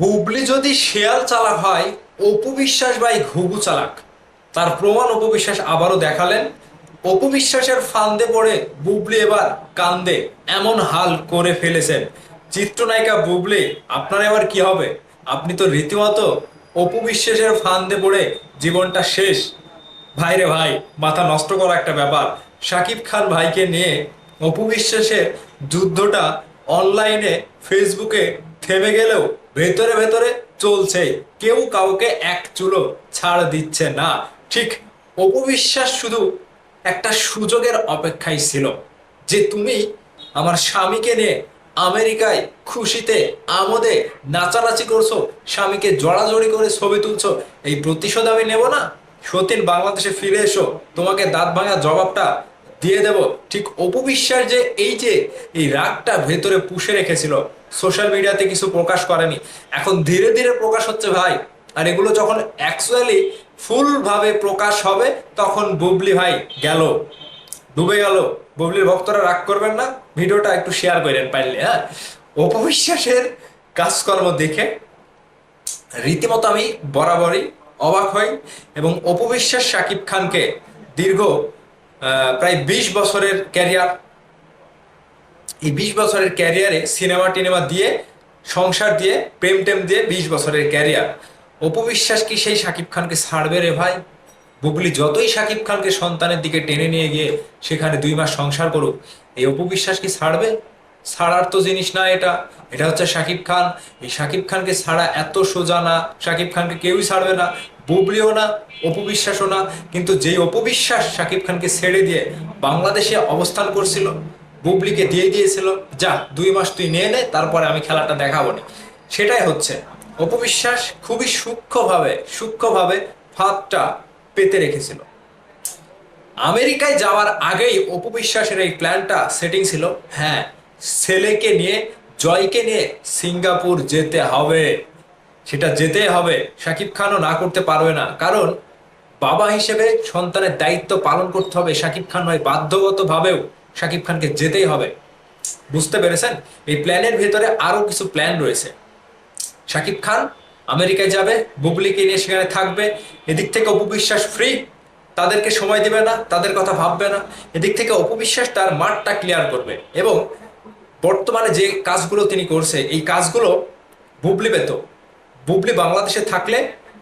বুবলি যদি শেয়াল চালাক হয় অপু বিশ্বাস ভাই ঘুঘু চালাক। তার প্রমাণ অপু বিশ্বাস আবারও দেখালেন। অপু বিশ্বাসের ফান্দে পড়ে বুবলি এবার কান্দে, এমন হাল করে ফেলেছেন। চিত্রনায়িকা বুবলি, আপনার এবার কি হবে? আপনি তো রীতিমতো অপু বিশ্বাসের ফান্দে পড়ে জীবনটা শেষ। ভাই রে ভাই, মাথা নষ্ট করা একটা ব্যাপার। শাকিব খান ভাইকে নিয়ে অপু বিশ্বাসের যুদ্ধটা অনলাইনে ফেসবুকে থেমে গেলেও ভেতরে ভেতরে চলছে। কেউ কাউকে এক চুলো ছাড় দিচ্ছে না। ঠিক অপবিশ্বাস শুধু একটা সুযোগের অপেক্ষায় ছিল যে তুমি আমার স্বামীকে নিয়ে আমেরিকায় খুশিতে আমোদে নাচানাচি করছ, স্বামীকে জড়াজড়ি করে ছবি তুলছো, এই প্রতিশোধ আমি নেব না? সতীন বাংলাদেশে ফিরে এসো, তোমাকে দাঁত ভাঙা জবাবটা দিয়ে দেব। ঠিক অপবিশ্বাস যে এই যে এই রাগটা ভেতরে পুষে রেখেছিল সোশ্যাল মিডিয়াতে কিছু প্রকাশ করেনি। এখন ধীরে ধীরে প্রকাশ হচ্ছে ভাই। আর এগুলো যখন অ্যাকচুয়ালি ফুলভাবে প্রকাশ হবে, তখন বুবলি ভাই গেল। ডুবে গেল। বুবলির ভক্তরা রাগ করবেন না। ভিডিওটা একটু শেয়ার করেন পারলে হ্যাঁ? অপবিশ্বাসের কাজকর্ম দেখে রীতিমতো আমি বরাবরই অবাক হই এবং অপবিশ্বাস শাকিব খানকে দীর্ঘ প্রায় বিশ বছরের ক্যারিয়ার এই বিশ বছরের ক্যারিয়ারে সিনেমা টিনেমা দিয়ে, সংসার দিয়ে প্রেম টেম দিয়ে বিশ বছরের ক্যারিয়ার অপবিশ্বাস কি সেই শাকিব খানকে ছাড়বে রে ভাই? বুবলি যতই শাকিব খানকে সন্তানের দিকে টেনে নিয়ে গিয়ে সেখানে দুই মাস সংসার করুক, এই অপবিশ্বাস কি ছাড়বে? ছাড়ার তো জিনিস না এটা। এটা হচ্ছে শাকিব খান। এই শাকিব খানকে ছাড়া এত সোজা না। শাকিব খানকে কেউই ছাড়বে না। বুবলিও না, অপবিশ্বাসও না, কিন্তু যেই অপবিশ্বাস শাকিব খানকে ছেড়ে দিয়ে বাংলাদেশে অবস্থান করছিল, বুবলিকে দিয়ে দিয়েছিল, যা, দুই মাস তুই নিয়ে নে, তারপরে আমি খেলাটা দেখাবো না। সেটাই হচ্ছে। অপবিশ্বাস খুবই সূক্ষ্মভাবে সূক্ষ্মভাবে ফাঁদটা পেতে রেখেছিল। আমেরিকায় যাওয়ার আগেই অপবিশ্বাসের এই প্ল্যানটা সেটিং ছিল হ্যাঁ ছেলেকে নিয়ে, জয়কে নিয়ে সিঙ্গাপুর যেতে হবে। সেটা যেতে হবে শাকিব খানও না করতে পারবে না। কারণ বাবা হিসেবে সন্তানের দায়িত্ব পালন করতে হবে শাকিব খান ভাই বাধ্যগত ভাবেও শাকিব খানকে যেতেই হবে। বুঝতে পেরেছেন? এই প্ল্যানের ভেতরে আরও কিছু প্ল্যান রয়েছে। শাকিব খান আমেরিকায় যাবে, বুবলিকে নিয়ে সেখানে থাকবে, এদিক থেকে অপবিশ্বাস ফ্রি তাদেরকে সময় দিবে না, তাদের কথা ভাববে না, এদিক থেকে অপবিশ্বাস তার মাঠটা ক্লিয়ার করবে। এবং বর্তমানে যে কাজগুলো তিনি করছে, এই কাজগুলো বুবলি পেত বুবলি বাংলাদেশে থাকলে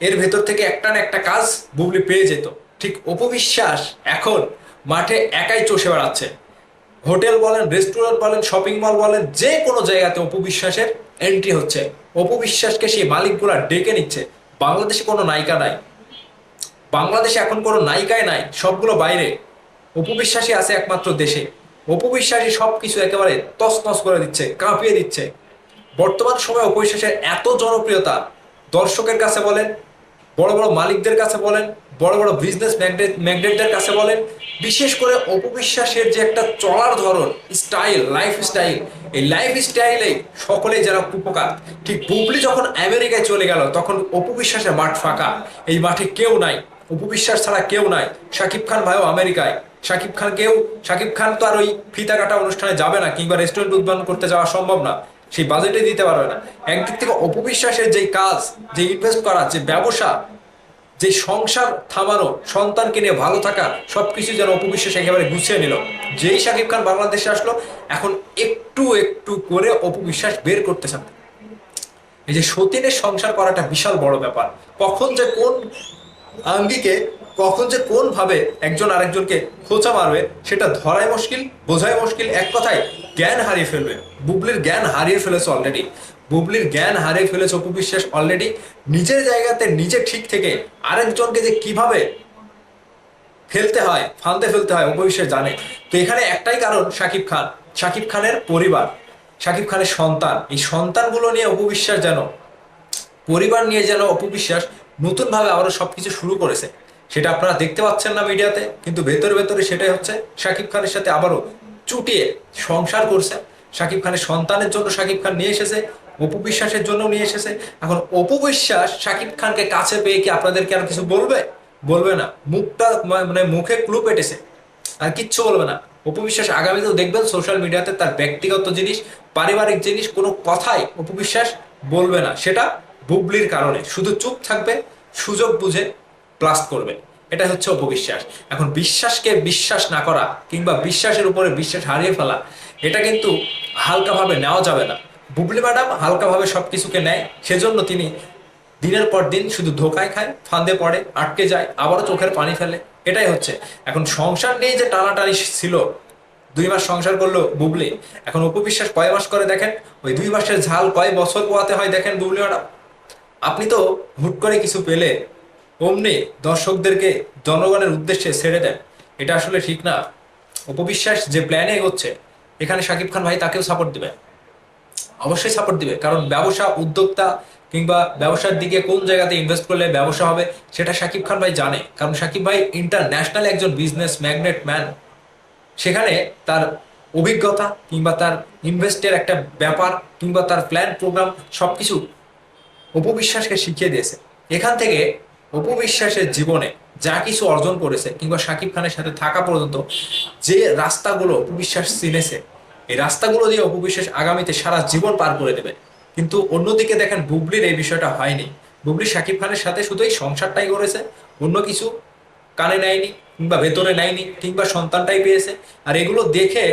এর ভেতর থেকে একটা না একটা কাজ বুবলি পেয়ে যেত। ঠিক অপবিশ্বাস এখন মাঠে একাই চষে বেড়াচ্ছে। হোটেল বলেন, রেস্টুরেন্ট বলেন, শপিং মল বলেন, যে কোনো জায়গাতে অপবিশ্বাসের এন্ট্রি হচ্ছে। অপবিশ্বাসকে সেই মালিকগুলা ডেকে নিচ্ছে। বাংলাদেশে কোনো নায়িকা নাই। বাংলাদেশে এখন কোনো নায়িকায় নাই, সবগুলো বাইরে। অপবিশ্বাসী আছে একমাত্র দেশে। অপবিশ্বাসী সব কিছু একেবারে তছনছ করে দিচ্ছে, কাঁপিয়ে দিচ্ছে। বর্তমান সময়ে অপবিশ্বাসের এত জনপ্রিয়তা দর্শকের কাছে বলেন, বড় বড় মালিকদের কাছে বলেন, বড় বড় বিজনেস ম্যাগনেট ম্যাগনেটদের কাছে বলেন, বিশেষ করে অপবিশ্বাসের যে একটা চলার ধরন স্টাইল লাইফ স্টাইল এই লাইফ স্টাইলে সকলেই যারা উপকার ঠিক বুবলি যখন আমেরিকায় চলে গেল, তখন অপবিশ্বাসের মাঠ ফাঁকা। এই মাঠে কেউ নাই, অপবিশ্বাস ছাড়া কেউ নাই। শাকিব খান ভাইও আমেরিকায়। শাকিব খান কেউ শাকিব খান তো আর ওই ফিতা কাটা অনুষ্ঠানে যাবে না, কিংবা রেস্টুরেন্ট উদ্বোধন করতে যাওয়া সম্ভব না। সেই বাজেটে দিতে পারবে না। একদিক থেকে অপবিশ্বাসের যে কাজ, যে ইনভেস্ট করা, যে ব্যবসা, যে সংসার থামানো, সন্তানকে নিয়ে ভালো থাকা, সবকিছু যেন অপবিশ্বাস একেবারে গুছিয়ে নিল। যেই শাকিব খান বাংলাদেশে আসলো, এখন একটু একটু করে অপবিশ্বাস বের করতে চান এই যে সতীনের সংসার করাটা বিশাল বড় ব্যাপার। কখন যে কোন আঙ্গিকে, কখন যে কোন ভাবে একজন আরেকজনকে খোঁচা মারবে, সেটা ধরাই মুশকিল, বোঝাই মুশকিল। এক কথায় জ্ঞান হারিয়ে ফেলবে। বুবলির জ্ঞান হারিয়ে ফেলেছে অলরেডি বুবলির জ্ঞান হারিয়ে ফেলেছে অপবিশ্বাস অলরেডি নিজের জায়গাতে নিজে ঠিক থেকে আরেকজনকে যে কীভাবে ফেলতে হয় ফানতে ফেলতে হয়, অপবিশ্বাস জানে। তো এখানে একটাই কারণ শাকিব খান। শাকিব খানের পরিবার শাকিব খানের সন্তান। এই সন্তানগুলো নিয়ে অপবিশ্বাস যেন, পরিবার নিয়ে যেন অপু অপবিশ্বাস নতুনভাবে আবারও সবকিছু শুরু করেছে। সেটা আপনারা দেখতে পাচ্ছেন না মিডিয়াতে, কিন্তু ভেতরে ভেতরে সেটাই হচ্ছে শাকিব খানের সাথে আবারও চুটিয়ে সংসার করছে। শাকিব খানের সন্তানের জন্য শাকিব খান নিয়ে এসেছে অপবিশ্বাসের জন্য নিয়ে এসেছে। এখন অপবিশ্বাস শাকিব খানকে কাছে পেয়ে কি আপনাদেরকে আর কিছু বলবে? বলবে না। মুখটা মানে মুখে ক্লু পেটেছে। আর কিচ্ছু বলবে না। অপবিশ্বাস আগামীতেও দেখবেন সোশ্যাল মিডিয়াতে তার ব্যক্তিগত জিনিস, পারিবারিক জিনিস, কোনো কথাই অপবিশ্বাস বলবে না। সেটা বুবলির কারণে। শুধু চুপ থাকবে, সুযোগ বুঝে ব্লাস্ট করবে। এটা হচ্ছে অপবিশ্বাস। এখন বিশ্বাসকে বিশ্বাস না করা কিংবা বিশ্বাসের উপরে বিশ্বাস হারিয়ে ফেলা, এটা কিন্তু হালকাভাবে নেওয়া যাবে না। বুবলি ম্যাডাম হালকাভাবে সব কিছুকে নেয়, সেজন্য তিনি দিনের পর দিন শুধু ধোকায় খায় ফান্দে পড়ে, আটকে যায়, আবারও চোখের পানি ফেলে। এটাই হচ্ছে। এখন সংসার নিয়ে যে টানাটানি ছিল, দুই মাস সংসার করল বুবলি। এখন উপবিশ্বাস কয় মাস করে দেখেন? ওই দুই মাসের ঝাল কয় বছর পোয়াতে হয় দেখেন বুবলি ম্যাডাম? আপনি তো হুট করে কিছু পেলে অমনি দর্শকদেরকে জনগণের উদ্দেশ্যে ছেড়ে দেন। এটা আসলে ঠিক না। উপবিশ্বাস যে প্ল্যানে এগোচ্ছে, এখানে শাকিব খান ভাই তাকেও সাপোর্ট দিবে। অবশ্যই সাপোর্ট দিবে। কারণ ব্যবসা, উদ্যোক্তা কিংবা ব্যবসার দিকে কোন জায়গাতে ইনভেস্ট করলে ব্যবসা হবে, সেটা শাকিব খান ভাই জানে। কারণ শাকিব ভাই ইন্টারন্যাশনাল একজন বিজনেস ম্যাগনেট ম্যান সেখানে তার অভিজ্ঞতা কিংবা তার ইনভেস্টের একটা ব্যাপার কিংবা তার প্ল্যান প্রোগ্রাম সবকিছু অপবিশ্বাসকে শিখিয়ে দিয়েছে। এখান থেকে অপবিশ্বাসের জীবনে যা কিছু অর্জন করেছে কিংবা শাকিব খানের সাথে থাকা পর্যন্ত যে রাস্তাগুলো অপবিশ্বাস চিনেছে, এই রাস্তাগুলো দিয়ে অপবিশ্বাস আগামীতে সারা জীবন পার করে দেবে। কিন্তু অন্যদিকে দেখেন বুবলির এই বিষয়টা হয়নি। বুবলি শাকিব খানের সাথে শুধু এই সংসারটাই করেছে, অন্য কিছু কানে নেয়নি কিংবা ভেতরে নেয়নি কিংবা সন্তানটাই পেয়েছে। আর এগুলো দেখে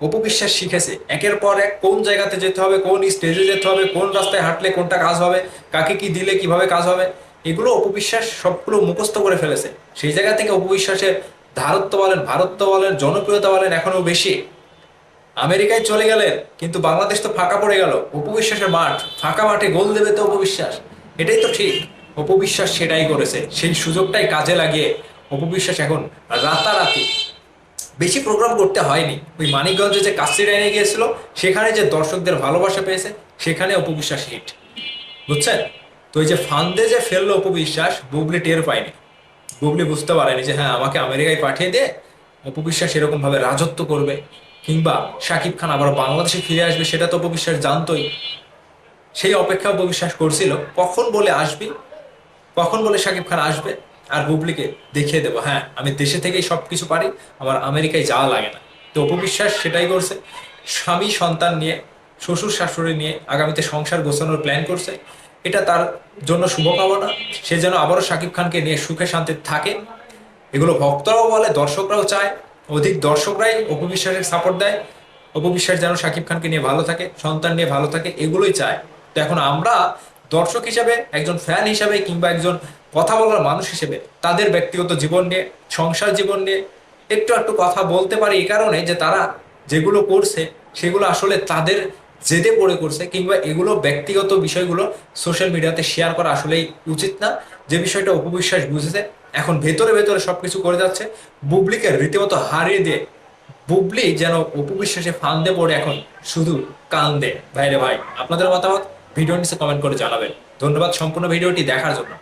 অপবিশ্বাস শিখেছে একের পর এক কোন জায়গাতে যেতে হবে, কোন স্টেজে যেতে হবে, কোন রাস্তায় হাঁটলে কোনটা কাজ হবে, কাকে কি দিলে, কীভাবে কাজ হবে। এগুলো অপবিশ্বাস সবগুলো মুখস্থ করে ফেলেছে। সেই জায়গা থেকে অপবিশ্বাসের ধারত্ব বলেন, ভারত্ব বলেন, জনপ্রিয়তা বলেন এখনও বেশি। আমেরিকায় চলে গেলেন, কিন্তু বাংলাদেশ তো ফাঁকা পড়ে গেল। অপবিশ্বাসের মাঠ, ফাঁকা মাঠে গোল দেবে তো অপবিশ্বাস এটাই তো ঠিক। অপবিশ্বাস সেটাই করেছে। সেই সুযোগটাই কাজে লাগিয়ে অপবিশ্বাস এখন রাতারাতি। বেশি প্রোগ্রাম করতে হয়নি। ওই মানিকগঞ্জে যে কাস্তি ডাইনে গিয়েছিল, সেখানে যে দর্শকদের ভালোবাসা পেয়েছে, সেখানে অপবিশ্বাস হিট। বুঝছেন? তো এই যে ফান্দে যে ফেলল অপবিশ্বাস, বুবলি টের পায়নি। বুবলি বুঝতে পারেনি যে হ্যাঁ আমাকে আমেরিকায় পাঠিয়ে দিয়ে অপবিশ্বাস এরকম ভাবে রাজত্ব করবে। কিংবা শাকিব খান আবার বাংলাদেশে ফিরে আসবে, সেটা তো অপবিশ্বাস জানতোই। সেই অপেক্ষা অপবিশ্বাস করছিল, কখন বলে আসবি? কখন বলে শাকিব খান আসবে? আর বুবলিকে দেখিয়ে দেবো হ্যাঁ আমি দেশে থেকেই সব কিছু পারি, আমার আমেরিকায় যাওয়া লাগে না। তো অপবিশ্বাস সেটাই করছে। স্বামী, সন্তান নিয়ে, শ্বশুর, শাশুড়ি নিয়ে আগামীতে সংসার গোছানোর প্ল্যান করছে। এটা তার জন্য শুভকামনা সে যেন আবারও শাকিব খানকে নিয়ে সুখে শান্তিতে থাকে। এগুলো ভক্তরাও বলে, দর্শকরাও চায়। অধিক দর্শকরাই অপবিশ্বাসের সাপোর্ট দেয়। অপবিশ্বাস যেন শাকিব খানকে নিয়ে ভালো থাকে, সন্তান নিয়ে ভালো থাকে, এগুলোই চায়। তো এখন আমরা দর্শক হিসাবে, একজন ফ্যান হিসাবে কিংবা একজন কথা বলার মানুষ হিসেবে, তাদের ব্যক্তিগত জীবন নিয়ে, সংসার জীবন নিয়ে একটু একটু কথা বলতে পারি এই কারণে যে তারা যেগুলো করছে, সেগুলো আসলে তাদের জেদে পড়ে করছে কিংবা এগুলো ব্যক্তিগত বিষয়গুলো সোশ্যাল মিডিয়াতে শেয়ার করা আসলেই উচিত না। যে বিষয়টা উপবিশ্বাস বুঝেছে, এখন ভেতরে ভেতরে সবকিছু করে যাচ্ছে। বুবলিকে রীতিমতো হারিয়ে দিয়ে বুবলি যেন উপবিশ্বাসে ফান্দে পড়ে এখন শুধু কান্দে। ভাইরে ভাই, আপনাদের মতামত ভিডিও নিচে কমেন্ট করে জানাবেন। ধন্যবাদ সম্পূর্ণ ভিডিওটি দেখার জন্য।